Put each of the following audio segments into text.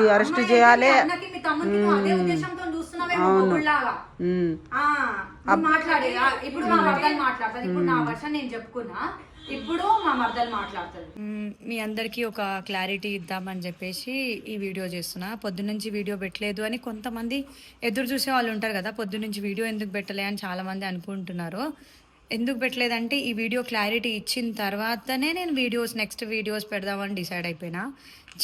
అమ్మాయికి అరెస్ట్ చేయాలి. అన్నకి మీ తమ్ముడికి నువ్వు అదే ఉద్దేశంతో చూస్తున్నావేమో మొగుళ్ళలాగా. ఉమ్. ఆ, నువ్వు మాట్లాడే ఆ, ఇప్పుడు మా మరదలు మాట్లాడుతుంది ఇప్పుడు నా వర్షం నేను చెప్పుకున్నా. ఇప్పుడు మా మరదలు మాట్లాడుతుంది మీ అందరికీ ఒక క్లారిటీ ఇద్దామని చెప్పేసి ఈ వీడియో చేస్తున్నా. పొద్దున్నుంచి వీడియో పెట్టలేదు అని కొంతమంది ఎదురు చూసే వాళ్ళు ఉంటారు కదా పొద్దున్నుంచి వీడియో ఎందుకు పెట్టలే అని చాలా మంది అనుకుంటున్నారు. ఎందుకు పెట్టలేదంటే ఈ వీడియో క్లారిటీ ఇచ్చిన తర్వాతనే నేను వీడియోస్ నెక్స్ట్ వీడియోస్ పెడదామని డిసైడ్ అయిపోయినా.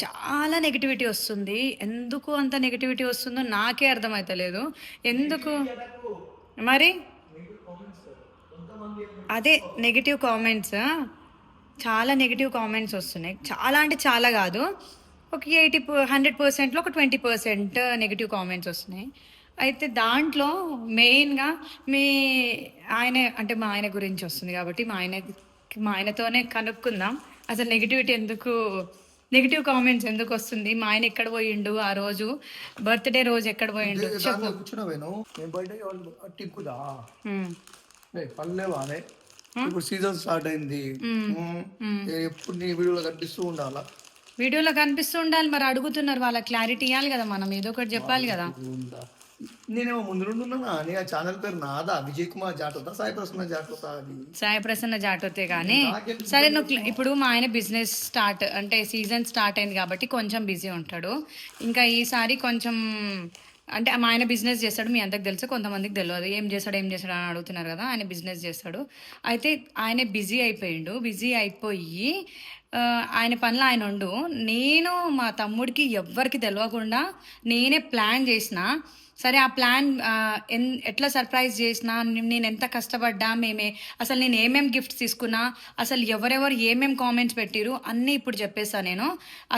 చాలా నెగిటివిటీ వస్తుంది. ఎందుకు అంత నెగిటివిటీ వస్తుందో నాకే అర్థమవుతలేదు ఎందుకు? మరి? అదే నెగిటివ్ కామెంట్స్ చాలా నెగిటివ్ కామెంట్స్ వస్తున్నాయి. చాలా అంటే చాలా కాదు. ఒక ఎయిటీ హండ్రెడ్ పర్సెంట్లో ఒక ట్వంటీ పర్సెంట్ నెగిటివ్ కామెంట్స్ వస్తున్నాయి. అయితే దాంట్లో మెయిన్గా మీ ఆయన అంటే మా ఆయన గురించి వస్తుంది కాబట్టి మా ఆయన మా ఆయనతోనే కనుక్కుందాం. అసలు నెగిటివిటీ ఎందుకు నెగిటివ్ కామెంట్స్ ఎందుకు వస్తుంది? మా ఆయన ఎక్కడ పోయిండు ఆ రోజు? బర్త్డే రోజు ఎక్కడ పోయిండు? కూర్చున్నావేను ఇప్పుడు సీజన్ స్టార్ట్ అయింది. ఎప్పుడు నీ వీడియోలో కనిపిస్తూ ఉండాలా? వీడియోలో కనిపిస్తూ ఉండాలి మరి అడుగుతున్నారు వాళ్ళ క్లారిటీ ఇవ్వాలి కదా మనం. ఏదో ఒకటి చెప్పాలి కదా. నేనేమో ముందు నుండి ఉన్నానా? నీ ఆ ఛానల్ పేరు నాదా? విజయ్ కుమార్ జాటోదా సాయి ప్రసన్న జాటోదా అది? సాయి ప్రసన్న జాటోతే కానీ సరే నువ్వు ఇప్పుడు మా ఆయన బిజినెస్ స్టార్ట్ అంటే సీజన్ స్టార్ట్ అయింది కాబట్టి కొంచెం బిజీ ఉంటాడు. ఇంకా ఈసారి కొంచెం అంటే మా ఆయన బిజినెస్ చేస్తాడు మీ అందరికి తెలుసు కొంతమందికి తెలియదు ఏం చేస్తాడు ఏం చేస్తాడు అని అడుగుతున్నారు కదా ఆయన బిజినెస్ చేస్తాడు. అయితే ఆయన బిజీ అయిపోయిండు బిజీ అయిపోయి ఆయన పనులు ఆయన ఉండు. నేను మా తమ్ముడికి ఎవ్వరికి తెలియకుండా నేనే ప్లాన్ చేసిన సరే ఆ ప్లాన్ ఎన్ ఎట్లా సర్ప్రైజ్ చేసినా నేను ఎంత కష్టపడ్డా మేమే అసలు నేను ఏమేమి గిఫ్ట్స్ తీసుకున్నా అసలు ఎవరెవరు ఏమేమి కామెంట్స్ పెట్టిరు అన్నీ ఇప్పుడు చెప్పేస్తా నేను.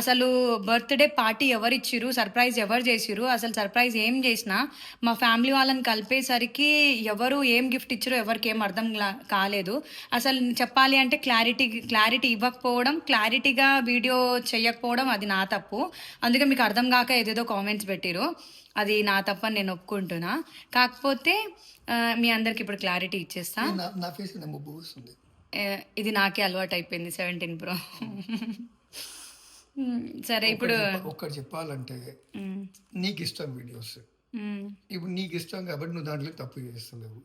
అసలు బర్త్డే పార్టీ ఎవరు ఇచ్చిరు సర్ప్రైజ్ ఎవరు చేసిరు అసలు సర్ప్రైజ్ ఏం చేసినా మా ఫ్యామిలీ వాళ్ళని కలిపేసరికి ఎవరు ఏం గిఫ్ట్ ఇచ్చారో ఎవరికి ఏం అర్థం కాలేదు. అసలు చెప్పాలి అంటే క్లారిటీ క్లారిటీ ఇవ్వకపోవడం క్లారిటీగా వీడియో చేయకపోవడం అది నా తప్పు. అందుకే మీకు అర్థం కాక ఏదేదో కామెంట్స్ పెట్టిరు. అది నా తప్పని నేను ఒప్పుకుంటున్నా. కాకపోతే మీ అందరికి ఇప్పుడు క్లారిటీ ఇచ్చేస్తా. నా ఫేస్ వస్తుంది. ఇది నాకే అలవాటు అయిపోయింది సెవెంటీన్ ప్రో. సరే ఇప్పుడు ఒక్కటి చెప్పాలంటే నీకు ఇష్టం వీడియోస్. ఇప్పుడు నీకు ఇష్టం కాబట్టి నువ్వు దాంట్లో తప్పు చేస్తలేవు.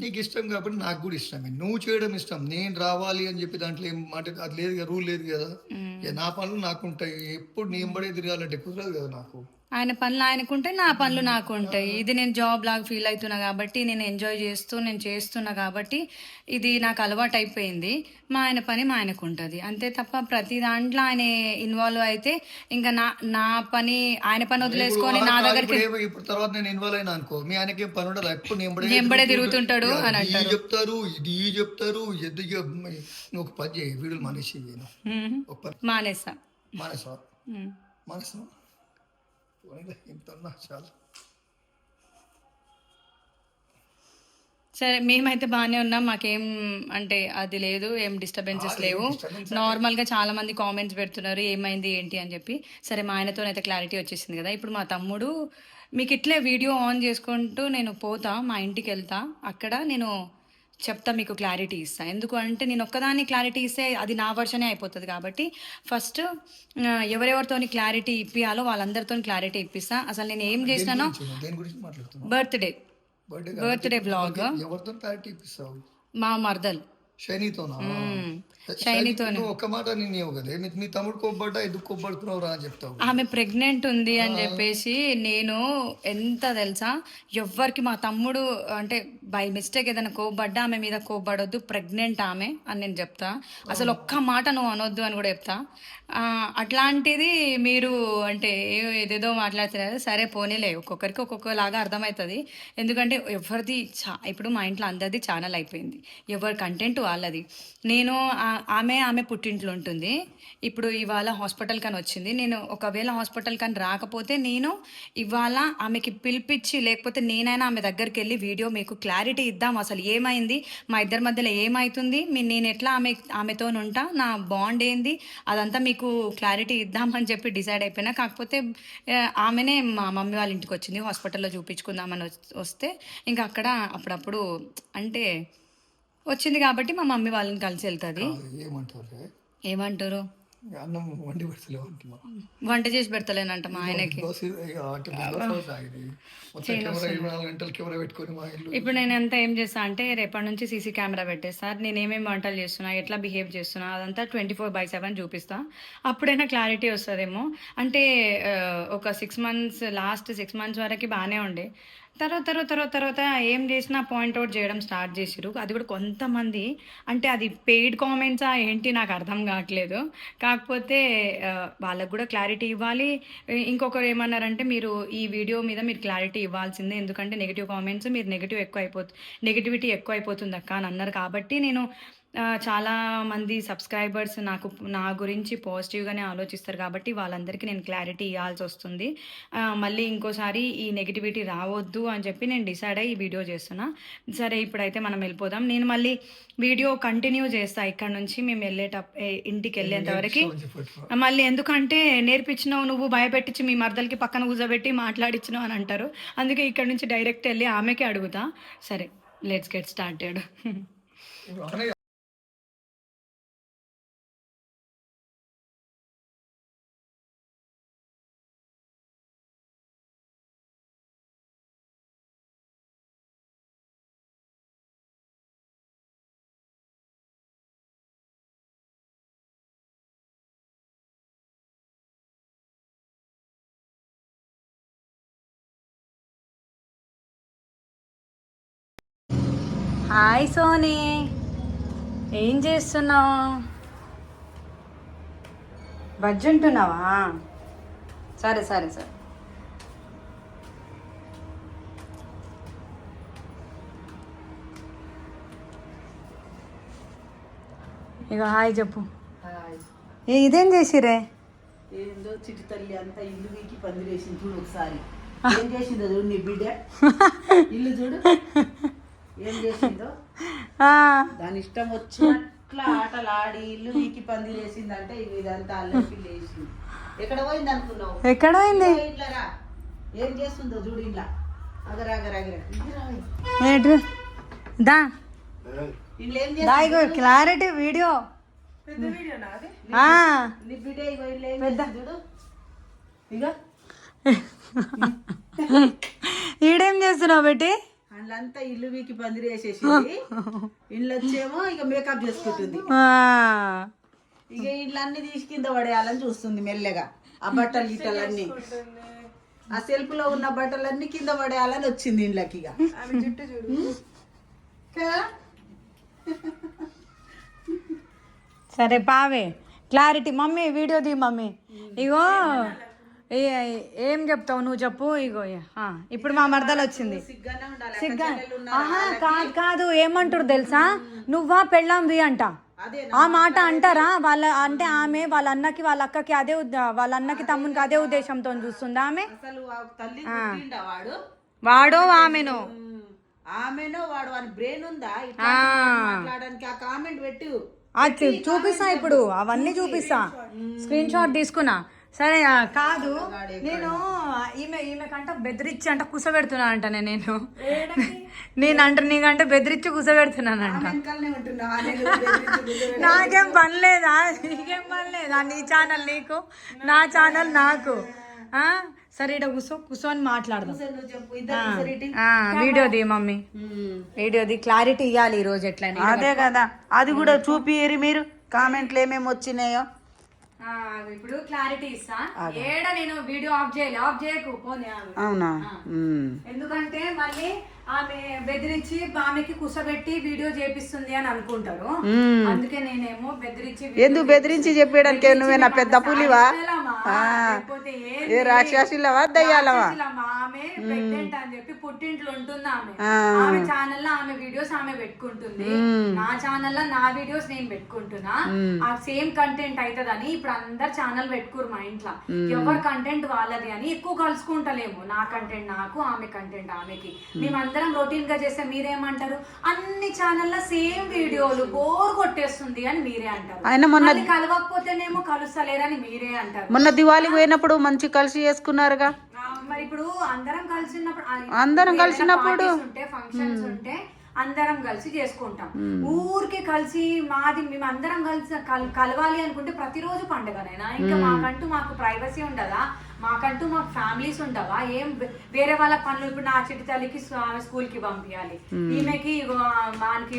నీకు ఇష్టం కాబట్టి నాకు కూడా ఇష్టమే. నువ్వు చేయడం ఇష్టం. నేను రావాలి అని చెప్పి దాంట్లో ఏం అంటే అది లేదు కదా రూల్ లేదు కదా. నా పనులు నాకు ఉంటాయి ఎప్పుడు నేను పడే తిరగాలంటే కుదరదు కదా నాకు. ఆయన పనులు ఆయనకుంటాయి నా పనులు నాకు ఉంటాయి ఇది నేను జాబ్ లాగా ఫీల్ అవుతున్నా కాబట్టి నేను ఎంజాయ్ చేస్తూ నేను చేస్తున్నా కాబట్టి ఇది నాకు అలవాటు అయిపోయింది. మా ఆయన పని మా ఆయనకు ఉంటుంది అంతే తప్ప ప్రతి దాంట్లో ఆయన ఇన్వాల్వ్ అయితే ఇంకా నా నా పని ఆయన పని వదిలేసుకొని నా దగ్గరికి ఇప్పుడు తర్వాత నేను ఇన్వాల్వ్ అయినా అనుకో మీ ఆయనకి పని ఉండదు. ఎప్పుడు ఎంబడే తిరుగుతుంటాడు అని ఇది చెప్తారు ఇది చెప్తారు ఒక పని చేయి వీడియోలు మానేసి మానేసా. మానేసా? ఉన్నా చాలు. సరే మేమైతే బాగానే ఉన్నాం. మాకేం అంటే అది లేదు ఏం డిస్టర్బెన్సెస్ లేవు. నార్మల్గా చాలా మంది కామెంట్స్ పెడుతున్నారు ఏమైంది ఏంటి అని చెప్పి. సరే మా ఆయనతోనైతే క్లారిటీ వచ్చేసింది కదా. ఇప్పుడు మా తమ్ముడు మీకు ఇట్లే వీడియో ఆన్ చేసుకుంటూ నేను పోతా మా ఇంటికి వెళ్తా. అక్కడ నేను చెప్తా మీకు క్లారిటీ ఇస్తా. ఎందుకు అంటే నేను ఒక్కదాన్ని క్లారిటీ ఇస్తే అది నా వర్షనే అయిపోతుంది కాబట్టి ఫస్ట్ ఎవరెవరితోని క్లారిటీ ఇప్పియాలో వాళ్ళందరితో క్లారిటీ ఇప్పిస్తా. అసలు నేను ఏం చేసినానో బర్త్డే బర్త్డే బ్లాగ్ మా మర్దల్. శనితోనా? ఒక్క మాట నేను కదా. మీ- తమ్ముడు కొబ్బడ్డా ఎందుకు కొబ్బడుతున్నావు రా అని చెప్తావు. ఆమె ప్రెగ్నెంట్ ఉంది అని చెప్పేసి నేను ఎంత తెలుసా? ఎవ్వరికి మా తమ్ముడు అంటే బై మిస్టేక్ ఏదైనా కోపడ్డా ఆమె మీద కోపడొద్దు ప్రెగ్నెంట్ ఆమె అని నేను చెప్తా. అసలు ఒక్క మాట నువ్వు అనొద్దు అని కూడా చెప్తా. అట్లాంటిది మీరు అంటే ఏ- ఏదేదో మాట్లాడుతున్నారు సరే పోనీలే ఒక్కొక్కరికి ఒక్కొక్కలాగా అర్థమవుతుంది. ఎందుకంటే ఎవరిది చా ఇప్పుడు మా ఇంట్లో అందరిది ఛానల్ అయిపోయింది. ఎవరి కంటెంట్ వాళ్ళది. నేను ఆ- ఆమె ఆమె పుట్టింట్లో ఉంటుంది. ఇప్పుడు ఇవాళ హాస్పిటల్ కని వచ్చింది. నేను ఒకవేళ హాస్పిటల్ కని రాకపోతే నేను ఇవాళ ఆమెకి పిలిపించి లేకపోతే నేనైనా ఆమె దగ్గరికి వెళ్ళి వీడియో మీకు క్లారిటీ ఇద్దాం. అసలు ఏమైంది? మా ఇద్దరి మధ్యలో ఏమవుతుంది మీ నేను ఎట్లా ఆమె ఆమెతో ఉంటా? నా బాండ్ ఏంది? అదంతా మీకు క్లారిటీ ఇద్దామని చెప్పి డిసైడ్ అయిపోయినా. కాకపోతే ఆమెనే మా మమ్మీ వాళ్ళ ఇంటికి వచ్చింది. హాస్పిటల్లో చూపించుకుందామని వస్తే ఇంకా అక్కడ అప్పుడప్పుడు అంటే వచ్చింది కాబట్టి మా మమ్మీ వాళ్ళని కలిసి వెళ్తుంది. ఏమంటారు ఏమంటారు? అన్నం వండి పెడతలేవు వంట చేసి పెడతలేనంట మా ఆయనకి. ఇప్పుడు నేను ఎంత ఏం చేస్తా అంటే రేపటి నుంచి సీసీ కెమెరా పెట్టేస్తా. నేను ఏమేమి వంటలు చేస్తున్నా ఎట్లా బిహేవ్ చేస్తున్నా అదంతా ట్వంటీ ఫోర్ బై సెవెన్ చూపిస్తా. అప్పుడైనా క్లారిటీ వస్తుందేమో. అంటే ఒక six months last six months వరకు బాగానే ఉండే. తర్వాత తర్వాత తర్వాత తర్వాత ఏం చేసినా పాయింట్ అవుట్ చేయడం స్టార్ట్ చేసిరు అది కూడా కొంతమంది అంటే అది పెయిడ్ కామెంట్సా ఏంటి నాకు అర్థం కావట్లేదు. కాకపోతే వాళ్ళకు కూడా క్లారిటీ ఇవ్వాలి. ఇంకొకరు ఏమన్నారంటే మీరు ఈ వీడియో మీద మీరు క్లారిటీ ఇవ్వాల్సిందే. ఎందుకంటే నెగిటివ్ కామెంట్స్ మీరు నెగిటివ్ ఎక్కువ అయిపోతుంది నెగిటివిటీ ఎక్కువ అయిపోతుంది అక్క అని అన్నారు. కాబట్టి నేను చాలా మంది సబ్స్క్రైబర్స్ నాకు నా గురించి పాజిటివ్గానే ఆలోచిస్తారు కాబట్టి వాళ్ళందరికీ నేను క్లారిటీ ఇవ్వాల్సి వస్తుంది. మళ్ళీ ఇంకోసారి ఈ నెగిటివిటీ రావద్దు అని చెప్పి నేను డిసైడ్ అయ్యి ఈ వీడియో చేస్తున్నా. సరే ఇప్పుడైతే మనం వెళ్ళిపోదాం. నేను మళ్ళీ వీడియో కంటిన్యూ చేస్తా. ఇక్కడ నుంచి మేము వెళ్ళేటప్ ఏ, ఇంటికి వెళ్ళేంత వరకు. మళ్ళీ ఎందుకంటే నేర్పించినావు నువ్వు భయపెట్టించి మీ మరదలకి పక్కన కూర్చోబెట్టి మాట్లాడించినావు అని అంటారు. అందుకే ఇక్కడ నుంచి డైరెక్ట్ వెళ్ళి ఆమెకే అడుగుతా. సరే let's get started hi Sony. ఏం చేస్తున్నావు? బజ్జి ఉంటున్నావా సరే సరే సరే. ఇక హాయ్ చెప్పు. ఇదేం చేసిరే ఏందో చిటి తల్లి అంతా ఇల్లు వీకి పందిరేసింది చూడు ఒకసారి. ఏం చేసిందో చూడు నీ బిడ్డ? ఇల్లు చూడు. ఏం చేసిందో? ఆ, దాని ఇష్టం వచ్చినట్లా ఆటలు ఆడి ఇల్లు వీకి పందిరేసింది అంటే ఇదంతా అల్లరి లేచింది. ఎక్కడ పోయింది అనుకున్నావు ఎక్కడ ఇదిగో ఇట్లా. ఏం చేస్తుందో చూడు ఇలా అగర అగర అగర ఇదిరా. ఏంటి? దా. Clarity video. ఈడేం చేస్తున్నావు బెట్టి అందులంతా ఇల్లు వీకి పందిరేసేసింది. ఇల్లు వచ్చేమో ఇక మేకప్ చేసుకుంటుంది. ఆ, ఇక ఇళ్ళన్నీ తీసి కింద పడేయాలని చూస్తుంది మెల్లగా. ఆ బట్టలు గిట్టలన్నీ. ఆ సెల్ఫ్లో ఉన్న బట్టలన్నీ కింద పడేయాలని వచ్చింది ఇంట్లోకి ఇక? సరే పావే క్లారిటీ. మమ్మీ వీడియో తీ మమ్మీ. ఇగో. ఏ- చెప్తావు నువ్వు చెప్పు ఇగో ఇప్పుడు మా మరదలు వచ్చింది. సిగ్గా ఆహా కాదు కాదు ఏమంటారు తెలుసా? నువ్వా పెళ్ళాంవి అంట. ఆ మాట అంటారా? వాళ్ళ అంటే ఆమె వాళ్ళ అన్నకి వాళ్ళ అక్కకి అదే వాళ్ళ అన్నకి తమ్మునికి అదే ఉద్దేశంతో చూస్తుందా ఆమె? వాడు? ఆమెను? ఆమెనో వాడు వాని బ్రెయిన్ ఉందా? మాట్లాడడానికి ఆ కామెంట్ పెట్టు. చూపిస్తా ఇప్పుడు అవన్నీ చూపిస్తా. స్క్రీన్ షాట్ తీసుకున్నా. సరే కాదు. నేను ఈమె ఈమె కంట బెదిరించి అంట కుసబెడుతున్నా అంట నేను. నేను అంట నీకంటే బెదిరించి కుసబెడుతున్నానంట బెదిరించి నాకేం పని లేదా? నీకేం పని లేదా? నీ ఛానల్ నీకు? నా ఛానల్ నాకు? ఆ? సరే ఇక్కడ మాట్లాడదాం. చెప్పు. ఇద్దరు కూర్చోరేటి. ఆ, వీడియోది మమ్మీ. వీడియోది క్లారిటీ ఇవ్వాలి ఈ రోజు ఎట్లా అని. అదే కదా. అది కూడా చూపియరు మీరు. కామెంట్లు ఏమేమి వచ్చినాయో. ఇప్పుడు క్లారిటీ ఇస్తా. ఏడ నేను వీడియో ఆఫ్ చేయలే. ఆఫ్ చేయకు పోనీ. అవునా. ఎందుకంటే మళ్ళీ ఆమె బెదిరించి ఆమెకి కుసబెట్టి వీడియో చేపిస్తుంది అని అనుకుంటారు. అందుకే నేనేమో బెదిరించి ఎందుకు బెదిరించి చెప్పేయడానికి? నువ్వేనా పెద్ద పులివా? ఏ రాక్షసులవా? దయ్యాలవా. ఆమె ప్రెగ్నెంట్ అని చెప్పి పుట్టింట్లో ఉంటుంది ఆమె. ఆమె ఛానల్లో ఆమె వీడియోస్ ఆమె పెట్టుకుంటుంది. నా ఛానల్లో నా వీడియోస్ నేను పెట్టుకుంటున్నా. ఆ సేమ్ కంటెంట్ అవుతుందని ఇప్పుడు అందరు ఛానల్ పెట్టుకోరు మా ఇంట్లో. ఎవరి కంటెంట్ వాళ్ళది అని ఎక్కువ కలుసుకుంటలేము. నా కంటెంట్ నాకు ఆమె కంటెంట్ ఆమెకి. మేమందరం రొటీన్గా చేస్తే మీరేమంటారు? అన్ని ఛానల్ సేమ్ వీడియోలు బోర్ కొట్టేస్తుంది అని మీరే అంటారు. ఆయన మొన్న కలవకపోతేనేమో కలుస్తలేరని మీరే అంటారు. మొన్న దివాళికి పోయినప్పుడు మంచి కలిసి చేసుకున్నారుగా. మరి ఇప్పుడు అందరం కలిసినప్పుడు అందరం కలిసినప్పుడు. ఉంటే ఫంక్షన్స్ ఉంటే అందరం కలిసి చేసుకుంటాం. ఊరికి కలిసి మాది మేము అందరం కలిసి కల్- కలవాలి అనుకుంటే ప్రతిరోజు పండుగనైనా? ఇంకా మాకంటూ మాకు ప్రైవసీ ఉండదా? మాకంటూ మాకు ఫ్యామిలీస్ ఉండవా ఏం వేరే వాళ్ళ పనులు ఇప్పుడు నా చిట్టి తల్లికి స్కూల్కి పంపించాలి ఈమెకి మానికి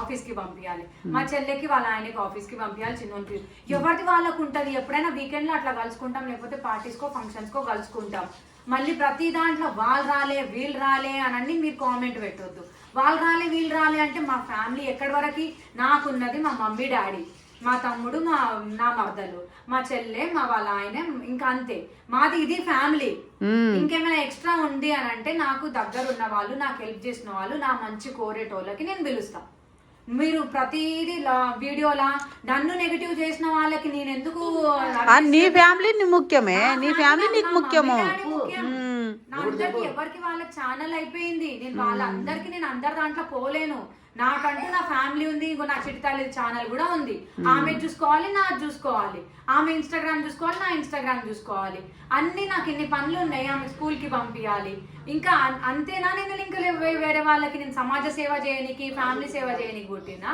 ఆఫీస్కి పంపించాలి మా చెల్లెకి వాళ్ళ ఆయనకి ఆఫీస్కి పంపించాలి చిన్నోనికి. ఎవరిది వాళ్ళకు ఉంటది ఎప్పుడైనా వీకెండ్లో అట్లా కలుసుకుంటాం లేకపోతే పార్టీస్ కో ఫంక్షన్స్ కో కలుసుకుంటాం. మళ్ళీ ప్రతి దాంట్లో వాళ్ళు రాలే వీళ్ళు రాలే అని అన్ని మీరు కామెంట్ పెట్టొద్దు. వాళ్ళు రాలే వీళ్ళు రాలే అంటే మా ఫ్యామిలీ ఎక్కడి వరకు? నాకున్నది మా మమ్మీ డాడీ. మా తమ్ముడు మా నా మరదలు. మా చెల్లె మా వాళ్ళ ఆయన ఇంకా అంతే. మాది ఇది ఫ్యామిలీ. ఇంకేమైనా ఎక్స్ట్రా ఉంది అని అంటే నాకు దగ్గర ఉన్న వాళ్ళు నాకు హెల్ప్ చేసిన వాళ్ళు నా మంచి కోరేటోళ్ళకి నేను పిలుస్తా. మీరు ప్రతిదీ లా- వీడియోలా నన్ను నెగిటివ్ చేసిన వాళ్ళకి నేను ఎందుకు ఆ, నీ ఫ్యామిలీ నీ ముఖ్యమే. నీ ఫ్యామిలీ నీకు ముఖ్యము. నా అందరికి ఎవరికి వాళ్ళ ఛానల్ అయిపోయింది. నేను వాళ్ళందరికి నేను అందరి దాంట్లో పోలేను. నాకంటూ నా ఫ్యామిలీ ఉంది ఇంకో నా చిట్టాలి ఛానల్ కూడా ఉంది. ఆమె చూసుకోవాలి నాది చూసుకోవాలి. ఆమె ఇన్స్టాగ్రామ్ చూసుకోవాలి నా ఇన్స్టాగ్రామ్ చూసుకోవాలి. అన్ని నాకు ఇన్ని పనులు ఉన్నాయి ఆమె స్కూల్కి పంపించాలి ఇంకా అంతేనా? నేను ఇంకా వేరే వాళ్ళకి నేను సమాజ సేవ చేయనికి ఫ్యామిలీ సేవ చేయనికి పుట్టినా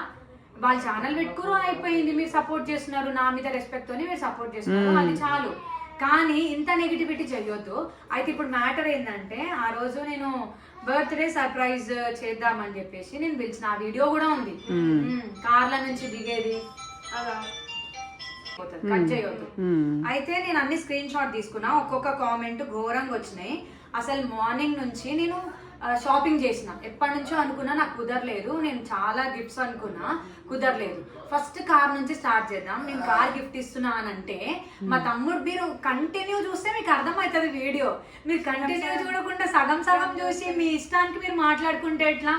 వాళ్ళ ఛానల్ పెట్టుకురు అయిపోయింది మీరు సపోర్ట్ చేస్తున్నారు నా మీద రెస్పెక్ట్ తోని మీరు సపోర్ట్ చేస్తున్నారు అది చాలు. కానీ ఇంత నెగిటివిటీ చేయొద్దు. అయితే ఇప్పుడు మ్యాటర్ ఏంటంటే ఆ రోజు నేను బర్త్డే సర్ప్రైజ్ చేద్దామని చెప్పేసి నేను పిలిచిన. ఆ వీడియో కూడా ఉంది. కార్ల నుంచి దిగేది. అలా. కట్ చేయొద్దు. అయితే నేను అన్ని స్క్రీన్ షాట్ తీసుకున్నా. ఒక్కొక్క కామెంట్ ఘోరంగా వచ్చినాయి. అసలు మార్నింగ్ నుంచి నేను షాపింగ్ చేసిన. ఎప్పటి నుంచో అనుకున్నా నాకు కుదరలేదు. నేను చాలా గిఫ్ట్స్ అనుకున్నా కుదరలేదు. ఫస్ట్ కార్ నుంచి స్టార్ట్ చేద్దాం. నేను కార్ గిఫ్ట్ ఇస్తున్నా అని అంటే మా తమ్ముడు మీరు కంటిన్యూ చూస్తే మీకు అర్థమవుతుంది వీడియో. మీరు కంటిన్యూ చూడకుండా సగం సగం చూసి మీ ఇష్టానికి మీరు మాట్లాడుకుంటే ఎట్లా?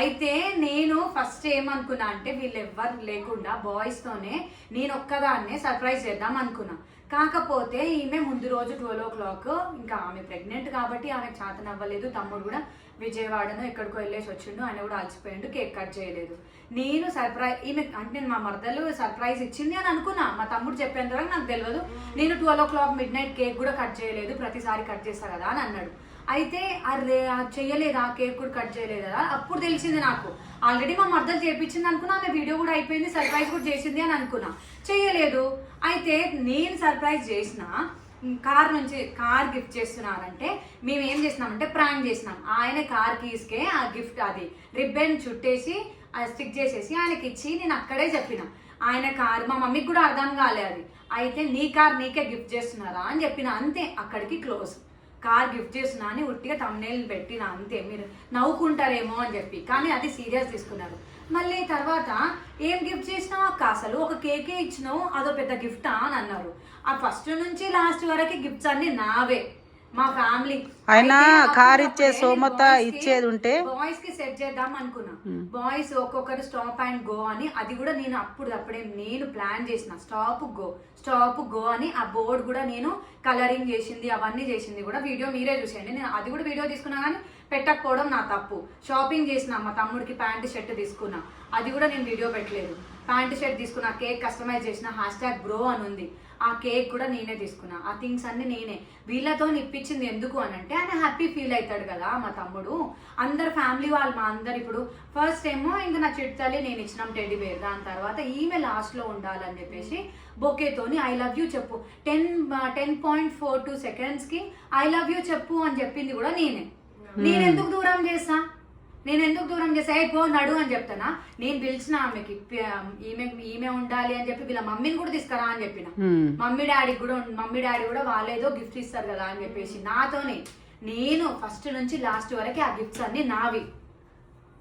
అయితే నేను ఫస్ట్ ఏమనుకున్నా అంటే వీళ్ళు ఎవ్వరు లేకుండా బాయ్స్ తోనే నేను ఒక్కదాన్నే సర్ప్రైజ్ చేద్దాం అనుకున్నా. కాకపోతే ఈమె ముందు రోజు ట్వెల్వ్ ఓ క్లాక్ ఇంకా ఆమె ప్రెగ్నెంట్ కాబట్టి ఆమెకు చేతన అవ్వలేదు తమ్ముడు కూడా విజయవాడను ఎక్కడికో వెళ్ళేసి వచ్చిండు. ఆయన కూడా అలసిపోయిండు. కేక్ కట్ చేయలేదు. నేను సర్ప్రైజ్ ఈమె అంటే నేను మా మరదలు సర్ప్రైజ్ ఇచ్చింది అని అనుకున్నా. మా తమ్ముడు చెప్పేంత వరకు నాకు తెలియదు. నేను twelve o'clock midnight cake కూడా కట్ చేయలేదు. ప్రతిసారి కట్ చేస్తా కదా అని అన్నాడు. అయితే అరే అది చెయ్యలేదా కేక్ కూడా కట్ చేయలేదా? అప్పుడు తెలిసింది నాకు. ఆల్రెడీ మా మర్దలు చేపించింది అనుకున్నా ఆమె వీడియో కూడా అయిపోయింది సర్ప్రైజ్ కూడా చేసింది అని అనుకున్నా. చెయ్యలేదు అయితే నేను సర్ప్రైజ్ చేసిన కార్ నుంచి కార్ గిఫ్ట్ చేస్తున్నారంటే మేము ఏం చేసినామంటే ప్రాంక్ చేసినాం. ఆయన కార్ కీస్కే ఆ గిఫ్ట్ అది రిబ్బన్ చుట్టేసి స్టిక్ చేసేసి ఆయనకి ఇచ్చి నేను అక్కడే చెప్పిన. ఆయన కార్ మా మమ్మీకి కూడా అర్థం కాలే అది. అయితే నీ కార్ నీకే గిఫ్ట్ చేస్తున్నారా అని చెప్పిన. అంతే అక్కడికి క్లోజ్ కార్ గిఫ్ట్ చేసిన అని ఉట్టిగా తమ్నేల్ పెట్టిన అంతే. మీరు నవ్వుకుంటారేమో అని చెప్పి. కానీ అది సీరియస్ తీసుకున్నారు. మళ్ళీ తర్వాత ఏం గిఫ్ట్ చేసినావు అక్క? అసలు ఒక కేకే ఇచ్చినావు అదో పెద్ద గిఫ్టా అని అన్నారు. ఆ ఫస్ట్ నుంచి లాస్ట్ వరకు గిఫ్ట్స్ అన్నీ నావే. మా ఫ్యామిలీ. అయినా కార్ ఇచ్చే సోమత ఇచ్చేది ఉంటే బాయ్స్కి సెట్ చేద్దాం అనుకున్నా. బాయ్స్ ఒక్కొక్కరు స్టాప్ అండ్ గో అని అది కూడా నేను అప్పుడు అప్పుడే నేను ప్లాన్ చేసిన. స్టాప్ గో స్టాప్ గో అని ఆ బోర్డు కూడా నేను కలరింగ్ చేసింది అవన్నీ చేసింది కూడా వీడియో మీరే చూసేయండి. నేను అది కూడా వీడియో తీసుకున్నా కానీ పెట్టకపోవడం నా తప్పు. షాపింగ్ చేసిన మా తమ్ముడికి ప్యాంట్ షర్ట్ తీసుకున్నా. అది కూడా నేను వీడియో పెట్టలేదు. ప్యాంట్ షర్ట్ తీసుకున్నా కేక్ కస్టమైజ్ చేసిన హ్యాష్ ట్యాగ్ బ్రో అని ఉంది. ఆ కేక్ కూడా నేనే తీసుకున్నా. ఆ థింగ్స్ అన్ని నేనే. వీళ్ళతో ఇప్పించింది ఎందుకు అని అంటే ఆయన హ్యాపీ ఫీల్ అవుతాడు కదా మా తమ్ముడు. అందరు ఫ్యామిలీ వాళ్ళు మా అందరు ఇప్పుడు ఫస్ట్ ఏమో ఇంకా నా చిట్టాలి నేను ఇచ్చినాం టెడ్డి బేర్. దాని తర్వాత ఈమె లాస్ట్లో ఉండాలని చెప్పేసి బొకేతోని ఐ లవ్ యూ చెప్పు. Ten ten point four two సెకండ్స్కి I love you చెప్పు అని చెప్పింది కూడా నేనే. నేను ఎందుకు దూరం చేస్తా నేను ఎందుకు దూరం చేసా "ఏయ్, పో నడు అని చెప్తానా? నేను పిలిచిన ఆమెకి ఈమె ఈమె ఉండాలి అని చెప్పి వీళ్ళ మమ్మీని కూడా తీసుకురా అని చెప్పిన. మ్మ్. మమ్మీ డాడీ కూడా మమ్మీ డాడీ కూడా వాళ్ళేదో గిఫ్ట్ ఇస్తారు కదా అని చెప్పేసి నాతోనే. నేను ఫస్ట్ నుంచి లాస్ట్ వరకు ఆ గిఫ్ట్స్ అన్ని నావి.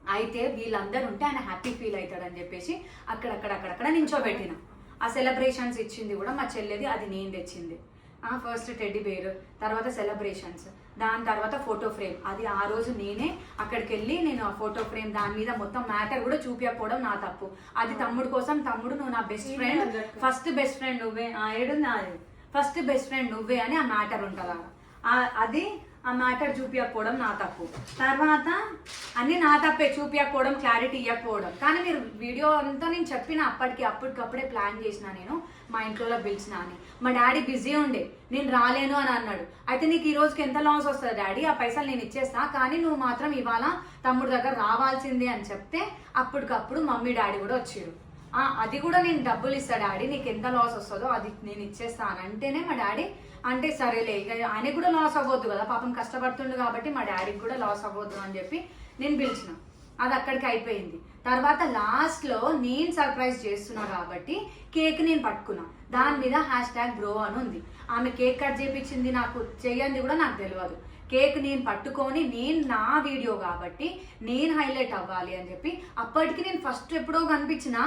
అయితే వీళ్ళందరూ ఉంటే ఆయన హ్యాపీ ఫీల్ అవుతాడని చెప్పేసి అక్కడక్కడ అక్కడక్కడ నించోబెట్టిన. ఆ సెలబ్రేషన్స్ ఇచ్చింది కూడా మా చెల్లెది అది నేను తెచ్చింది. ఆ ఫస్ట్ టెడ్డి బేర్ తర్వాత సెలబ్రేషన్స్ దాని తర్వాత ఫోటో ఫ్రేమ్ అది ఆ రోజు నేనే అక్కడికి వెళ్ళి నేను ఆ ఫోటో ఫ్రేమ్ దాని మీద మొత్తం మ్యాటర్ కూడా చూపించకపోవడం నా తప్పు. అది తమ్ముడు కోసం తమ్ముడు నువ్వు నా best friend first best friend నువ్వే. ఆ ఏడుంది అది. ఫస్ట్ బెస్ట్ ఫ్రెండ్ నువ్వే అని ఆ మ్యాటర్ ఉంటుంది అది ఆ మ్యాటర్ చూపించకపోవడం నా తప్పు. తర్వాత అన్ని నా తప్పే చూపించకపోవడం క్లారిటీ ఇవ్వకపోవడం. కానీ మీరు వీడియో అంతా నేను చెప్పిన అప్పటికి అప్పటికప్పుడే ప్లాన్ చేసిన నేను. మా ఇంట్లో పిలిచిన అని మా డాడీ బిజీ ఉండే. నేను రాలేను అని అన్నాడు. అయితే నీకు ఈ రోజుకి ఎంత లాస్ వస్తుంది డాడీ? ఆ పైసలు నేను ఇచ్చేస్తా కానీ నువ్వు మాత్రం ఇవాళ తమ్ముడు దగ్గర రావాల్సిందే అని చెప్తే అప్పటికప్పుడు మమ్మీ డాడీ కూడా వచ్చారు. ఆ, అది కూడా నేను డబ్బులు ఇస్తా డాడీ నీకు ఎంత లాస్ వస్తుందో అది నేను ఇచ్చేస్తాను అంటేనే మా డాడీ అంటే సరేలే ఇక ఆయనకి కూడా లాస్ అవ్వద్దు కదా పాపం కష్టపడుతుండు కాబట్టి మా డాడీకి కూడా లాస్ అవ్వద్దు అని చెప్పి నేను పిలిచిన. అది అక్కడికి అయిపోయింది. తర్వాత లాస్ట్లో నేను సర్ప్రైజ్ చేస్తున్నా కాబట్టి కేక్ నేను పట్టుకున్నా. దాని మీద హ్యాష్ ట్యాగ్ బ్రో అని ఉంది. ఆమె కేక్ కట్ చేపించింది నాకు చెయ్యంది కూడా నాకు తెలియదు కేక్ నేను పట్టుకొని నేను నా వీడియో కాబట్టి నేను హైలైట్ అవ్వాలి అని చెప్పి అప్పటికి నేను ఫస్ట్ ఎప్పుడో కనిపించిన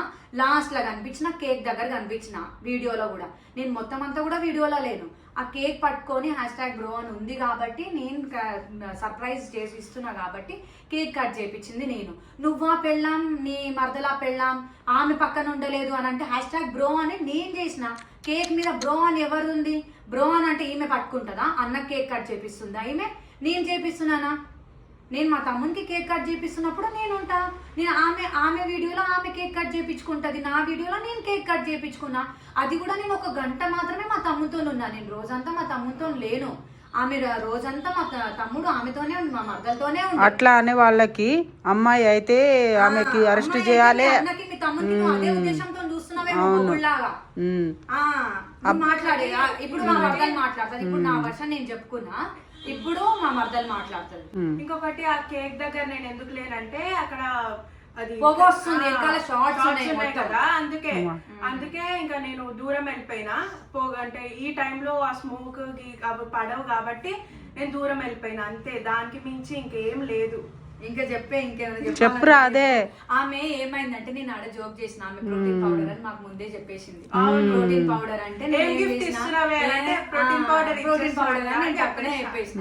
లాస్ట్లో కనిపించిన కేక్ దగ్గర కనిపించిన వీడియోలో కూడా. నేను మొత్తం అంతా కూడా వీడియోలో లేను. ఆ కేక్ పట్టుకొని హ్యాష్ ట్యాగ్ బ్రో అని ఉంది కాబట్టి నేను సర్ప్రైజ్ చేసి ఇస్తున్నా కాబట్టి కేక్ కట్ చేపించింది నేను. నువ్వా పెళ్ళాం నీ మరదలా పెళ్ళాం ఆమె పక్కన ఉండలేదు అని అంటే హ్యాష్ ట్యాగ్ బ్రో అని నేను చేసిన. కేక్ మీద బ్రో అని ఎవరుంది? బ్రో అని అంటే ఈమె పట్టుకుంటుందా? అన్న కేక్ కట్ చేపిస్తుందా ఈమె? నేను చేపిస్తున్నానా? నేను మా తమ్మునికి కేక్ కట్ చేపిస్తున్నప్పుడు నేను ఉంటా నేను ఆమె ఆమె వీడియోలో ఆమె కేక్ కట్ చేపించుకుంటది నా వీడియోలో నేను కేక్ కట్ చేపించుకున్నా అది కూడా నేను ఒక గంట మాత్రమే మా తమ్ముతో ఉన్నా. నేను రోజంతా మా తమ్ముతో లేను. ఆమె రోజంతా మా తమ్ముడు ఆమెతోనే ఉంది మా మర్దలతోనే ఉంది అట్లా అనే వాళ్ళకి అమ్మాయి అయితే ఆమెకి అరెస్ట్ చేయాలి. మీ తమ్ముడిని నువ్వు అదే ఉద్దేశంతో నువ్వు మాట్లాడే ఇప్పుడు మా మర్దలు మాట్లాడుతుంది ఇప్పుడు నా వర్షం నేను చెప్పుకున్నా. ఇప్పుడు మా మర్దలు మాట్లాడుతుంది ఇంకొకటి ఆ కేక్ దగ్గర నేను ఎందుకు లేనంటే అక్కడ అది పొగ వస్తుంది, వెనకాల ఉన్నాయి. కదా అందుకే అందుకే ఇంకా నేను దూరం వెళ్ళిపోయినా. పొగ అంటే ఈ టైంలో ఆ స్మోక్ అవి పడవు కాబట్టి నేను దూరం వెళ్ళిపోయినా అంతే. దానికి మించి ఇంకేం లేదు. ఇంకా చెప్పే ఇంకేమైనా చెప్పురా అదే ఆమె ఏమైందంటే నేను ఆడ జోక్ చేసిన ఆమె ప్రోటీన్ పౌడర్ అని మాకు ముందే చెప్పేసింది. ప్రోటీన్ పౌడర్ అంటే powder protein ఇచ్చేస్తున్నా powder అని నేను చెప్పనే చెప్పేసిన.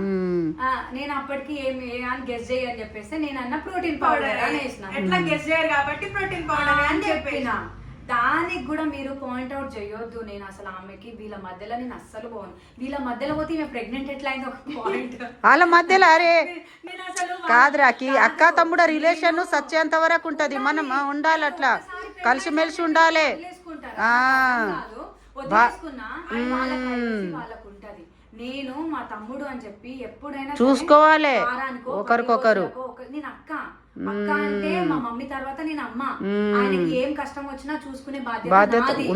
నేను అప్పటికి ఏమి అని గెస్ చేయి అని చెప్పేస్తే నేను అన్న ప్రోటీన్ పౌడర్ అని వేసిన. ఎట్లా గెస్ చేయరు కాబట్టి ప్రోటీన్ పౌడర్ అని చెప్పిన. దానికి కూడా మీరు పాయింట్ అవుట్ చేయొద్దు. నేను అసలు ఆమెకి వీళ్ళ మధ్యలో నేను అస్సలు పోను. వీళ్ళ మధ్యలో పోతే ఈమె ప్రెగ్నెంట్ ఎట్లా అయింది ఒక పాయింట్ వాళ్ళ మధ్యలో అరే! నేను అసలు కాదురాకి అక్క. తమ్ముడు రిలేషన్ సచ్చేంత వరకు ఉంటది. మనం ఉండాలి అట్లా. కలిసిమెలిసి ఉండాలి. వదిలేసుకున్నా. వాళ్ళకు నేను మా తమ్ముడు అని చెప్పి ఎప్పుడైనా చూసుకోవాలి. ఒకరికొకరు. నేను అక్క. అక్క అంటే మా మమ్మీ తర్వాత నేను అమ్మ. ఆయనకి ఏం కష్టం వచ్చినా చూసుకునే బాధ్యత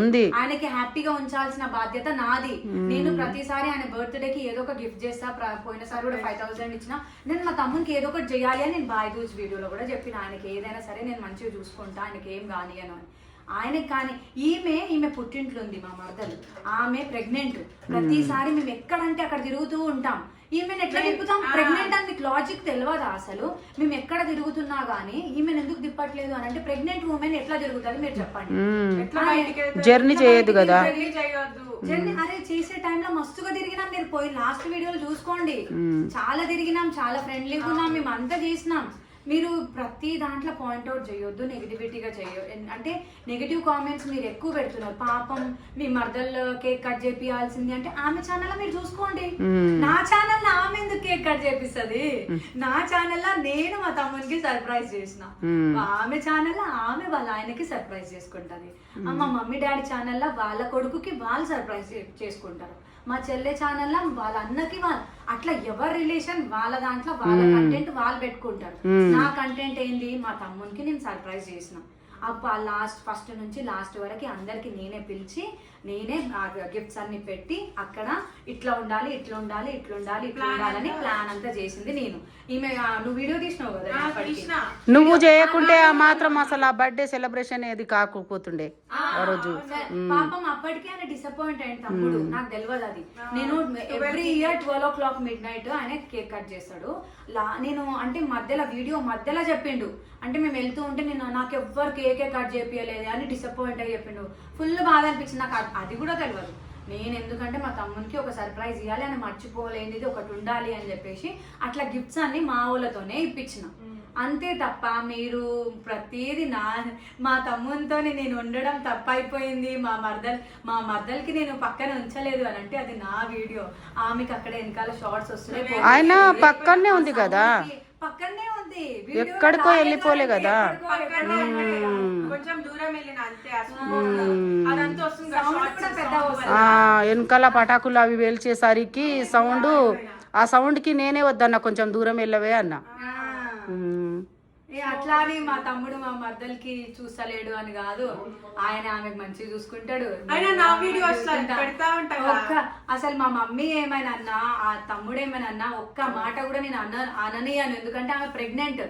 ఉంది. ఆయనకి హ్యాపీగా ఉంచాల్సిన బాధ్యత నాది. నేను ప్రతిసారి ఆయన బర్త్డే కి ఏదో ఒక గిఫ్ట్ చేస్తా. పోయినసారి కూడా ఫైవ్ థౌసండ్ ఇచ్చిన. నేను మా తమ్మునికి ఏదో ఒకటి చేయాలి అని నేను బాయ్ దూజ్ వీడియోలో కూడా చెప్పిన. ఆయనకి ఏదైనా సరే నేను మంచిగా చూసుకుంటా. ఆయనకి ఏం కానియను అని. ఆయనకి కానీ. ఈమె ఈమె పుట్టింట్లో ఉంది మా మరదలు. ఆమె ప్రెగ్నెంట్ ప్రతిసారి మేము ఎక్కడంటే అక్కడ తిరుగుతూ ఉంటాం. ఈమెను ఎట్లా తిప్పుతాం? ప్రెగ్నెంట్ అని మీకు లాజిక్ తెలియదా అసలు? మేము ఎక్కడ తిరుగుతున్నా గానీ ఈమెను ఎందుకు తిప్పట్లేదు అని అంటే ప్రెగ్నెంట్ ఉమెన్ ఎట్లా తిరుగుతుంది మీరు చెప్పండి? జర్నీ చేయొద్దు కదా. జర్నీ అరే చేసే టైంలో మస్తుగా తిరిగినాం మీరు. పోయి లాస్ట్ వీడియోలు చూసుకోండి. చాలా తిరిగినాం చాలా ఫ్రెండ్లీగా ఉన్నాం. మేము అంతా చేసినాం. మీరు ప్రతి దాంట్లో పాయింట్అవుట్ చేయొద్దు నెగిటివిటీగా చేయొద్దు అంటే నెగిటివ్ కామెంట్స్ మీరు ఎక్కువ పెడుతున్నారు. పాపం మీ మర్దల్ కేక్ కట్ చేపియాల్సింది అంటే ఆమె ఛానల్ మీరు చూసుకోండి. నా ఛానల్ ఆమె ఎందుకు కేక్ కట్ చేపిస్తుంది? నా ఛానల్ నేను మా తమ్మునికి సర్ప్రైజ్ చేసిన. ఆమె ఛానల్ ఆమె వాళ్ళ ఆయనకి సర్ప్రైజ్ చేసుకుంటది. మా మమ్మీ డాడీ ఛానల్లో వాళ్ళ కొడుకుకి వాళ్ళు సర్ప్రైజ్ చేసుకుంటారు. మా చెల్లె ఛానల్లో వాళ్ళ అన్నకి వాళ్ళు అట్లా ఎవరి రిలేషన్ వాళ్ళ దాంట్లో వాళ్ళ కంటెంట్ వాళ్ళు పెట్టుకుంటారు. నా కంటెంట్ ఏంది? మా తమ్మునికి నేను సర్ప్రైజ్ చేసిన. అప్పుడు లాస్ట్ ఫస్ట్ నుంచి లాస్ట్ వరకు అందరికి నేనే పిలిచి నేనే ఆ గిఫ్ట్స్ అన్ని పెట్టి అక్కడ ఇట్లా ఉండాలి ఇట్లా ఉండాలి ఇట్లా ఉండాలి ఇట్లా ఉండాలని ప్లాన్ అంతా చేసింది నేను. ఈమె నువ్వు వీడియో తీసినావు కదా నువ్వు చేయకుంటే ఆ మాత్రం అసలు ఆ బర్త్డే సెలబ్రేషన్ ఏది కాకపోతుండే ఆ, రోజు. పాపం అప్పటికే ఆయన డిసప్పాయింట్ అయింది తమ్ముడు. నాకు తెలియదు అది. నేను every year twelve o'clock midnight ఆయన కేక్ కట్ చేస్తాడు. లా నేను అంటే మధ్యలో వీడియో మధ్యలో చెప్పిండు. అంటే మేము వెళ్తూ ఉంటే నేను నాకు ఎవ్వరు కేకే కట్ చేపియలేదు అని డిసప్పాయింట్ అయ్యి చెప్పిండు. ఫుల్ బాధ అనిపించింది. నాకు అది- కూడా తెలియదు నేను ఎందుకంటే మా తమ్మునికి ఒక సర్ప్రైజ్ ఇవ్వాలి అని మర్చిపోలేనిది ఒకటి ఉండాలి అని చెప్పేసి అట్లా గిఫ్ట్స్ అన్ని మా ఊళ్ళతోనే ఇప్పించిన. అంతే తప్ప మీరు ప్రతిదీ నా మా తమ్మునితో నేను ఉండడం తప్పైపోయింది. మా మర్దల్ మా మర్దల్కి నేను పక్కన ఉంచలేదు అని అంటే అది నా వీడియో. ఆమెకి అక్కడ వెనకాల షార్ట్స్ వస్తున్నాయి ఆయన పక్కనే ఉంది కదా. పక్కనే ఎక్కడికో వెళ్ళిపోలే కదా. వెనకాల పటాకులు అవి వేల్చేసరికి సౌండ్ ఆ సౌండ్కి నేనే వద్దన్న కొంచెం దూరం వెళ్ళవే అన్న. ఏ అట్లా అని మా తమ్ముడు మా మర్దలకి చూస్తలేడు అని కాదు. ఆయన ఆమెకు మంచిగా చూసుకుంటాడు. నా వీడియోస్ పెడతా. ఒక్క అసలు మా మమ్మీ ఏమైనా అన్నా ఆ తమ్ముడు ఏమైనా అన్నా ఒక్క మాట కూడా నేను అన్న అననీయను. ఎందుకంటే ఆమె ప్రెగ్నెంట్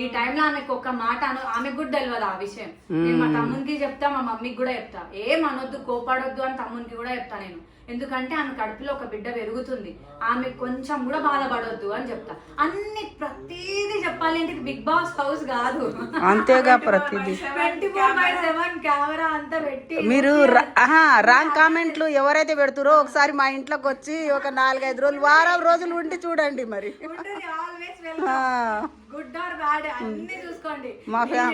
ఈ టైంలో ఆమెకు ఒక్క మాట అను ఆమెకు కూడా తెలియదు ఆ విషయం. నేను మా తమ్మునికి చెప్తా మా మమ్మీకి కూడా చెప్తా. ఏం అనొద్దు కోపాడొద్దు అని తమ్మునికి కూడా చెప్తా నేను. ఎందుకంటే ఆమె కడుపులో ఒక బిడ్డ పెరుగుతుంది. ఆమె కొంచెం కూడా బాధపడొద్దు అని చెప్తా. అన్ని ప్రతిదీ చెప్పాలి అంటే బిగ్ బాస్ హౌస్ కాదు. అంతేగా ప్రతిదీ. Twenty four by seven camera అంతా పెట్టి మీరు రాంగ్ కామెంట్లు ఎవరైతే పెడుతురో ఒకసారి మా ఇంట్లోకి వచ్చి ఒక నాలుగైదు రోజులు వారం రోజులు ఉండి చూడండి మరి. ఆల్వేస్ గుడ్ ఆర్ బ్యాడ్ అన్ని చూసుకోండి.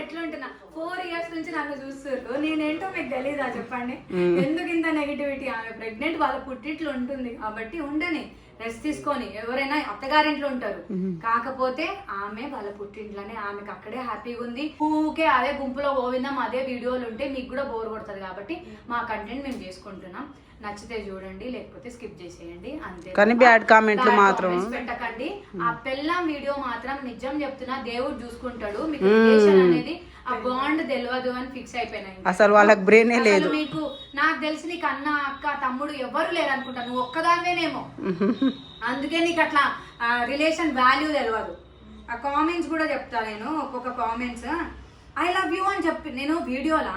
ఎట్లుంటున్నా? ఫోర్ ఇయర్స్ నుంచి నన్ను చూస్తున్నారు నేనేంటో మీకు తెలీదా చెప్పండి? ఎందుకు ఇంత నెగిటివిటీ ఆమె ప్రెగ్నెంట్ వాళ్ళ పుట్టిట్లు ఉంటుంది కాబట్టి ఉండని రెస్ట్ తీసుకొని ఎవరైనా అత్తగారింట్లో ఉంటారు. కాకపోతే ఆమె వాళ్ళ పుట్టింట్లోనే ఆమెకు అక్కడే హ్యాపీగా ఉంది. ఊకే అదే గుంపులో పోవిందాం అదే వీడియోలు ఉంటే మీకు కూడా బోర్ కొడుతుంది కాబట్టి మా కంటెంట్ మేము చేసుకుంటున్నాం. నచ్చితే చూడండి లేకపోతే స్కిప్ చేసేయండి అంతే. కానీ bad కామెంట్లు మాత్రం. పెట్టకండి. ఆ పెళ్ళాం వీడియో మాత్రం నిజం చెప్తున్నా దేవుడు చూసుకుంటాడు. మీకు రిలేషన్ అనేది ఆ బాండ్ తెలియదు అని ఫిక్స్ అయిపోయినాయి. అసలు వాళ్ళకి బ్రెయినే లేదు. మీకు నాకు తెలిసి నీకు అన్న అక్క తమ్ముడు ఎవరు లేరు అనుకుంటా నువ్వు ఒక్కదానివేనేమో. అందుకే నీకు అట్లా రిలేషన్ వాల్యూ తెలియదు ఆ కామెంట్స్ కూడా చెప్తా నేను ఒక్కొక్క కామెంట్స్ ఐ లవ్ యూ అని చెప్పి నేను వీడియోలా?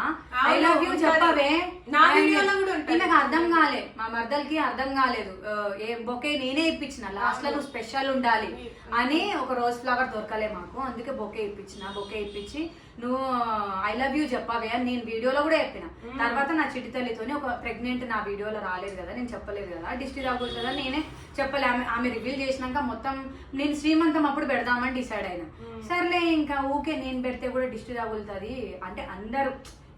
ఐ లవ్ యూ చెప్పవే? నా వీడియోలో కూడా ఉంటది. నాకు అర్థం కాలే. మా మర్దలకి అర్థం కాలేదు. ఏ బొకే నేనే ఇప్పించిన లాస్ట్లో నువ్వు స్పెషల్ ఉండాలి అని ఒక రోజ్ ఫ్లవర్ దొరకలే మాకు. అందుకే బొకే ఇప్పించిన బొకే ఇప్పించి నువ్వు ఐ లవ్ యూ చెప్పవే అని నేను వీడియోలో కూడా చెప్పిన. తర్వాత నా చిట్టి తల్లితోని ఒక ప్రెగ్నెంట్ నా వీడియోలో రాలేదు కదా నేను చెప్పలేదు కదా. డిస్ట్రిక్ట్ అవ్వకూడదు కదా నేనే చెప్పలే. ఆమె ఆమె రివీల్ చేసినాక మొత్తం నేను శ్రీమంతం అప్పుడు పెడదామని డిసైడ్ అయినా. సర్లే ఇంకా ఊకే నేను పెడితే కూడా డిస్ట్రిక్ట్ తగులుతుంది అంటే అందరూ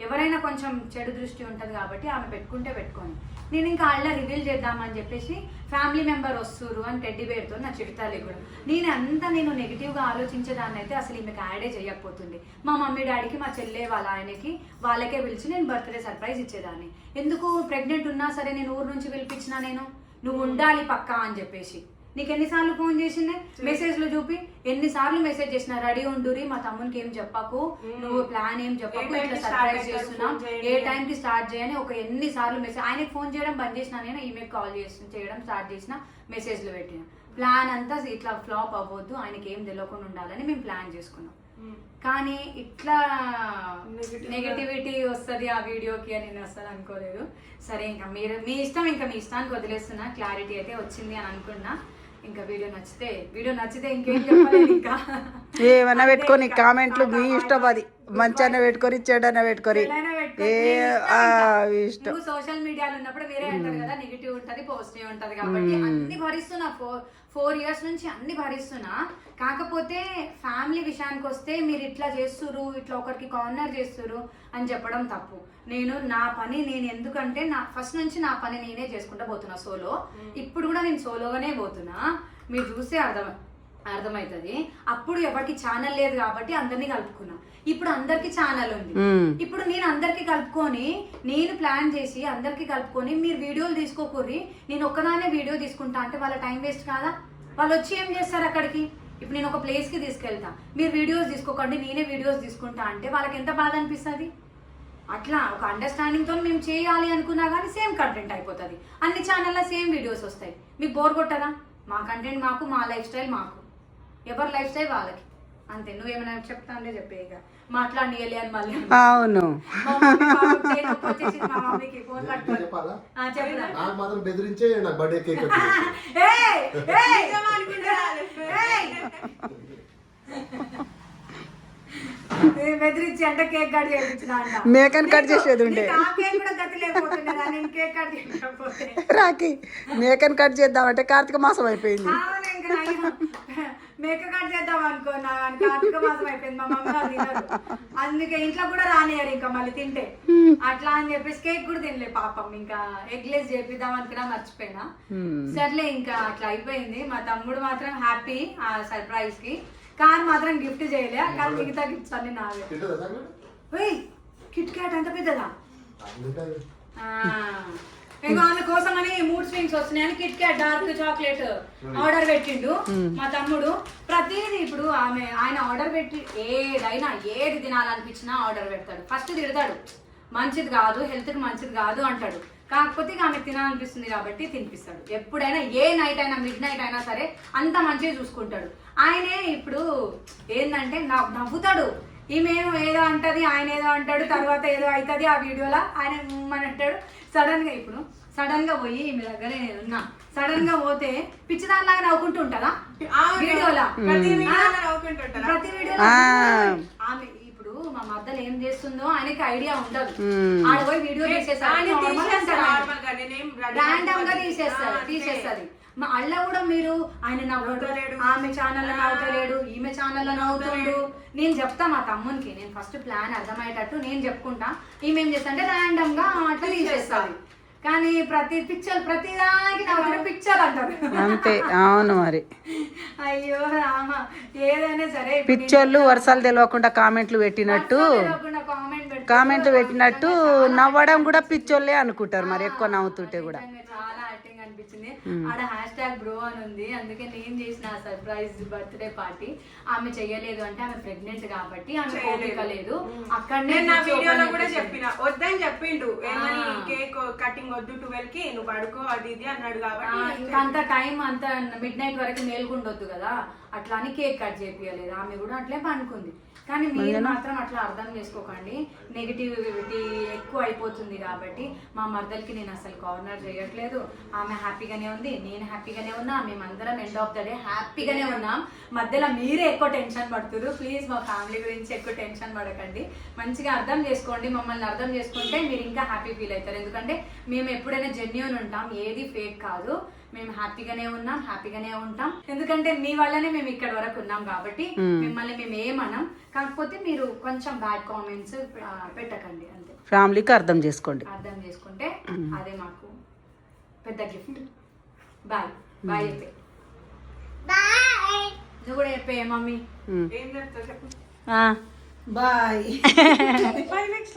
ఎవరైనా కొంచెం చెడు దృష్టి ఉంటుంది కాబట్టి ఆమె పెట్టుకుంటే పెట్టుకొని. నేను ఇంకా అలా రివీల్ చేద్దామని చెప్పేసి ఫ్యామిలీ మెంబర్ వస్తురు అని టెడ్డి బేర్తో నా చిడతాలి కూడా. నేను అంతా నేను నెగిటివ్గా ఆలోచించేదాన్ని అయితే అసలు ఈమెకి యాడే చేయకపోతుంది మా మమ్మీ డాడీకి మా చెల్లె వాళ్ళ ఆయనకి వాళ్ళకే పిలిచి నేను బర్త్డే సర్ప్రైజ్ ఇచ్చేదాన్ని. ఎందుకు ప్రెగ్నెంట్ ఉన్నా సరే నేను ఊరు నుంచి పిలిపించినా నేను? నువ్వు ఉండాలి పక్కా అని చెప్పేసి. నీకు ఎన్నిసార్లు ఫోన్ చేసిందే? మెసేజ్లు చూపి ఎన్నిసార్లు మెసేజ్ చేసిన రెడీ ఉండురి మా తమ్మునికి ఏం చెప్పకు నువ్వు ప్లాన్ ఏం చెప్పకు ఇట్లా సర్ప్రైజ్ చేస్తున్నా. ఏ టైం కి స్టార్ట్ చేయని ఒక ఎన్ని సార్లు మెసేజ్ ఆయనకి ఫోన్ చేయడం బంద్ చేసిన నేను ఈమెయిల్ కాల్ చేసి చేయడం స్టార్ట్ చేసిన మెసేజ్లు పెట్టిన. ప్లాన్ అంతా ఇట్లా ఫ్లాప్ అవ్వద్దు ఆయనకి ఏం తెలియకుండా ఉండాలని మేము ప్లాన్ చేసుకున్నాం. కానీ ఇట్లా నెగటివిటీ వస్తుంది ఆ వీడియోకి అని నేను అసలు అనుకోలేదు. సరే ఇంకా మీరు మీ ఇష్టం ఇంకా మీ ఇష్టానికి వదిలేస్తున్నా. క్లారిటీ అయితే వచ్చింది అని అనుకున్నా. ఇంకా వీడియో నచ్చితే వీడియో నచ్చితే ఇంకేం చెప్పలేదు ఇంకా. ఏమన్నా పెట్టుకొని కామెంట్లు మీ ఇష్టం అది. మంచిగా పెట్టుకొని చెడన పెట్టుకొని. నువ్వు సోషల్ మీడియాలో ఉన్నప్పుడు వేరే అంటారు కదా నెగిటివ్ ఉంటది పాజిటివ్ ఉంటది కాబట్టి అన్ని భరిస్తున్నా. ఫోర్ ఫోర్ ఇయర్స్ నుంచి అన్ని భరిస్తున్నా. కాకపోతే ఫ్యామిలీ విషయానికి వస్తే మీరు ఇట్లా చేస్తురు ఇట్లా ఒకరికి కార్నర్ చేస్తురు అని చెప్పడం తప్పు. నేను నా పని నేను ఎందుకంటే నా ఫస్ట్ నుంచి నా పని నేనే చేసుకుంటా పోతున్నా సోలో ఇప్పుడు కూడా నేను సోలోగానే పోతున్నా. మీరు చూస్తే అర్థం అర్థమవుతుంది. అప్పుడు ఎవరికి ఛానల్ లేదు కాబట్టి అందరినీ కలుపుకున్నా. ఇప్పుడు అందరికి ఛానల్ ఉంది. ఇప్పుడు నేను అందరికి కలుపుకొని నేను ప్లాన్ చేసి అందరికి కలుపుకొని మీరు వీడియోలు తీసుకోకూరి నేను ఒక్కదానే వీడియో తీసుకుంటా. అంటే వాళ్ళ టైం వేస్ట్ కాదా? వాళ్ళు వచ్చి ఏం చేస్తారు అక్కడికి? ఇప్పుడు నేను ఒక ప్లేస్కి తీసుకెళ్తా. మీరు వీడియోస్ తీసుకోకండి నేనే వీడియోస్ తీసుకుంటా అంటే వాళ్ళకి ఎంత బాధ అనిపిస్తుంది? అట్లా ఒక అండర్స్టాండింగ్తో మేము చేయాలి అనుకున్నా కానీ సేమ్ కంటెంట్ అయిపోతుంది. అన్ని ఛానల్లో సేమ్ వీడియోస్ వస్తాయి. మీకు బోర్ కొట్టదా? మా కంటెంట్ మాకు మా లైఫ్ స్టైల్ మాకు. ఎవరి లైఫ్ స్టైల్ వాళ్ళకి? అంతే. నువ్వేమైనా చెప్తా అంటే చెప్పే ఇక. మాట్లాడియలే అని మళ్ళీ. అవును. నాకు మాత్రం బెదిరించే నాకు బర్త్డే కేక్ కట్ బెదిరించి అంటే కేక్ చేయించిన మేకని కట్ చేసేది ఉండే. కట్ చేయకపోతే. రాకి మేకని కట్ చేద్దామంటే కార్తీక మాసం అయిపోయింది. అవును, ఇంకా నయం. మేక కట్ చేద్దాం అనుకున్నా కానీ కార్తీక మాసం అయిపోయింది మా మమ్మీ వాళ్ళు తినరు. అందుకే ఇంట్లో కూడా రానియరు ఇంకా మళ్ళీ తింటే. అట్లా అని చెప్పేసి కేక్ కూడా తినలే పాపం ఇంకా ఎగ్లెస్ చేపిద్దాం అనుకున్నా మర్చిపోయినా. సర్లే ఇంకా అట్లా అయిపోయింది. మా తమ్ముడు మాత్రం హ్యాపీ ఆ సర్ప్రైజ్కి. కార్ మాత్రం గిఫ్ట్ చేయలే కానీ మిగతా గిఫ్ట్స్ అన్ని నావే. కిట్ క్యాట్ అంత పెద్దదా? వాళ్ళ కోసం అని మూడ్ స్వింగ్స్ వస్తున్నాయని Kit Kat dark chocolate order పెట్టిండు మా తమ్ముడు. ప్రతిదీ ఇప్పుడు ఆమె ఆయన ఆర్డర్ పెట్టి ఏదైనా ఏది తినాలనిపించినా ఆర్డర్ పెడతాడు. ఫస్ట్ తిడతాడు. మంచిది కాదు హెల్త్కి మంచిది కాదు అంటాడు. కాకపోతే ఇక ఆమెకు తినాలనిపిస్తుంది కాబట్టి తినిపిస్తాడు. ఎప్పుడైనా ఏ నైట్ అయినా మిడ్ నైట్ అయినా సరే అంత మంచిగా చూసుకుంటాడు. ఆయనే ఇప్పుడు ఏంటంటే నవ్వు- నవ్వుతాడు. ఈమె ఏదో అంటది ఆయన ఏదో అంటాడు తర్వాత ఏదో అవుతుంది ఆ వీడియోలో ఆయన అంటాడు సడన్గా ఇప్పుడు సడన్గా పోయి ఈమె దగ్గర నేను ఉన్నా. సడన్గా పోతే పిచ్చిదానిలాగా నవ్వుకుంటూ ఉంటదా వీడియోలా ప్రతి వీడియోలో నవ్వుకుంటుంటారా? ప్రతి వీడియోలో ఆమె మా మద్దలు ఏం చేస్తుందో ఆయనకి ఐడియా ఉండదు. ఆడ పోయి వీడియో ఆయన తీసేస్తారు గా. తీసేస్తుంది మా అల్ల కూడా మీరు ఆయన నవ్వుతలేడు. ఆమె ఛానల్ నవ్వుతలేడు ఈమె ఛానల్ నవ్వుతాడు. నేను చెప్తా మా తమ్మునికి నేను ఫస్ట్ ప్లాన్ అర్థమయ్యేటట్టు నేను చెప్పుకుంటా. ఈమె ఏం చేస్తా అంటే ర్యాండమ్గా అట్లా తీసేస్తాది. కానీ ప్రతి పిక్చర్ ప్రతి దానికి నవ్వుతాడు పిక్చర్ అంటారు. అంతే అవును మరి. అయ్యో రామ. ఏదైనా సరే పిచ్చోళ్ళు వర్షాలు తెలియకుండా కామెంట్లు పెట్టినట్టు కామెంట్ పెట్టి కామెంట్లు పెట్టినట్టు నవ్వడం కూడా పిచ్చోళ్ళే అనుకుంటారు మరి ఎక్కువ నవ్వుతుంటే కూడా. అనిపించింది. ఆడ హ్యాష్ ట్యాగ్ బ్రో అని ఉంది. అందుకే నేను చేసిన సర్ప్రైజ్ బర్త్డే పార్టీ ఆమె చెయ్యలేదు అంటే ఆమె ప్రెగ్నెంట్ కాబట్టి ఆమె ఓపిక లేదు అక్కడనే నా వీడియోలో కూడా. చెప్పిన వద్దని చెప్పిండు. ఏమని కేక్ కటింగ్ వద్దు ట్వెల్వ్కి నువ్వు పడుకో అది ఇది అన్నాడు కాబట్టి అంత టైం అంత మిడ్ నైట్ వరకు మేల్కుండొద్దు కదా. అట్లా అని కేక్ కట్ చేపియలేదు. ఆమె కూడా అట్లే పనుకుంది కానీ మీరు మాత్రం అట్లా అర్థం చేసుకోకండి. నెగిటివిటీ ఎక్కువ అయిపోతుంది కాబట్టి మా మర్దలకి నేను అసలు కార్నర్ చేయట్లేదు. ఆమె హ్యాపీగానే ఉంది నేను హ్యాపీగానే ఉన్నా మేమందరం ఎండ్ ఆఫ్ ద డే హ్యాపీగానే ఉన్నాం. మధ్యలో మీరే ఎక్కువ టెన్షన్ పడుతున్నారు ప్లీజ్ మా ఫ్యామిలీ గురించి ఎక్కువ టెన్షన్ పడకండి. మంచిగా అర్థం చేసుకోండి. మమ్మల్ని అర్థం చేసుకుంటే మీరు ఇంకా హ్యాపీ ఫీల్ అవుతారు. ఎందుకంటే మేము ఎప్పుడైనా జెన్యున్ ఉంటాం. ఏది ఫేక్ కాదు. మేము హ్యాపీగానే ఉన్నాం హ్యాపీగానే ఉంటాం. ఎందుకంటే మీ వల్లనే మేము ఇక్కడ వరకు ఉన్నాం కాబట్టి మిమ్మల్ని మేము ఏమనం. కాకపోతే మీరు కొంచెం బ్యాడ్ కామెంట్స్ పెట్టకండి అంతే. ఫ్యామిలీకి అర్థం చేసుకోండి. అర్థం చేసుకుంటే అదే మాకు పెద్ద గిఫ్ట్ బాయ్ బాయ్ చెప్పే. నువ్వు కూడా చెప్పే మమ్మీ. బాయ్